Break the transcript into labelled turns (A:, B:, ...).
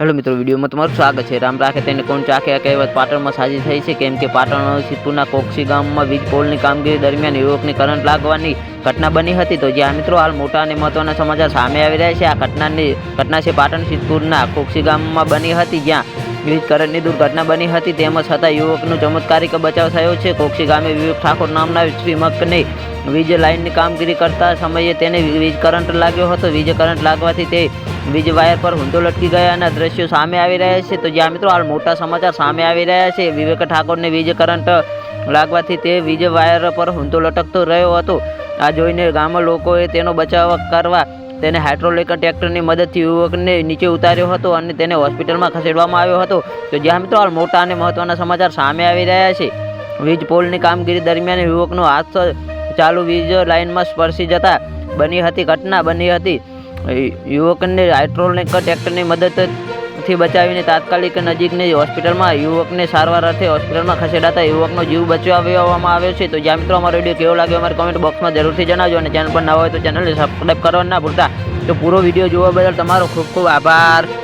A: Hello મિત્રો, વિડીયોમાં તમારું સ્વાગત છે. રામ રાખે તેને કોણ ચાખે કહેવત પાટણમાં સાજી થઈ છે. કેમ કે પાટણ સિદ્ધપુરના કોક્ષી ગામમાં વીજ પોલની કામગીરી દરમિયાન યુવકની કરંટ લાગવાની ઘટના બની હતી. તો જ્યાં મિત્રો હાલ મોટા અને મહત્વના સમાચાર સામે આવી રહ્યા છે, આ ઘટનાની ઘટના છે પાટણ સિદ્ધપુરના કોક્ષી ગામમાં બની હતી. જ્યાં વીજ કરંટની દુર્ઘટના બની હતી તેમ છતાં યુવકનો ચમત્કારિક બચાવ થયો છે. કોક્ષી ગામે વિવેક ઠાકોર નામના શ્રીમકને વીજ લાઇનની કામગીરી કરતા સમયે તેને વીજ કરંટ લાગ્યો હતો. વીજ કરંટ લાગવાથી તે વીજ વાયર પર હુંડો લટકી ગયાના દ્રશ્યો સામે આવી રહ્યા છે. તો જ્યાં મિત્રો હાલ મોટા સમાચાર સામે આવી રહ્યા છે, વિવેક ઠાકોરને વીજ કરંટ લાગવાથી તે વીજ વાયર પર હુંડો લટકતો રહ્યો હતો. આ જોઈને ગામના લોકોએ તેનો બચાવ કરવા તેને હાઇડ્રોલિક ટ્રેક્ટરની મદદથી યુવકને નીચે ઉતાર્યો હતો અને તેને હોસ્પિટલમાં ખસેડવામાં આવ્યો હતો. તો જ્યાં મિત્રો હાલ મોટા અને મહત્વના સમાચાર સામે આવી રહ્યા છે. વીજ પોલની કામગીરી દરમિયાન યુવકનો હાથ ચાલુ વીજ લાઇનમાં સ્પર્શી જતા બની હતી ઘટના બની હતી. યુવકને હાઇડ્રોલિક ટ્રેક્ટરની મદદથી બચાવીને તાત્કાલિક નજીકની હોસ્પિટલમાં યુવકને સારવાર અર્થે હોસ્પિટલમાં ખસેડાતા યુવકનો જીવ બચાવવામાં આવ્યો છે. તો જ્યાં મિત્રો, અમારો વીડિયો કેવો લાગ્યો અમારે કોમેન્ટ બોક્સમાં જરૂરથી જણાવજો અને ચેનલ પર નવા હોય તો ચેનલને સબસ્ક્રાઈબ કરવા ના ભૂલતા. તો પૂરો વીડિયો જોવા બદલ તમારો ખૂબ ખૂબ આભાર.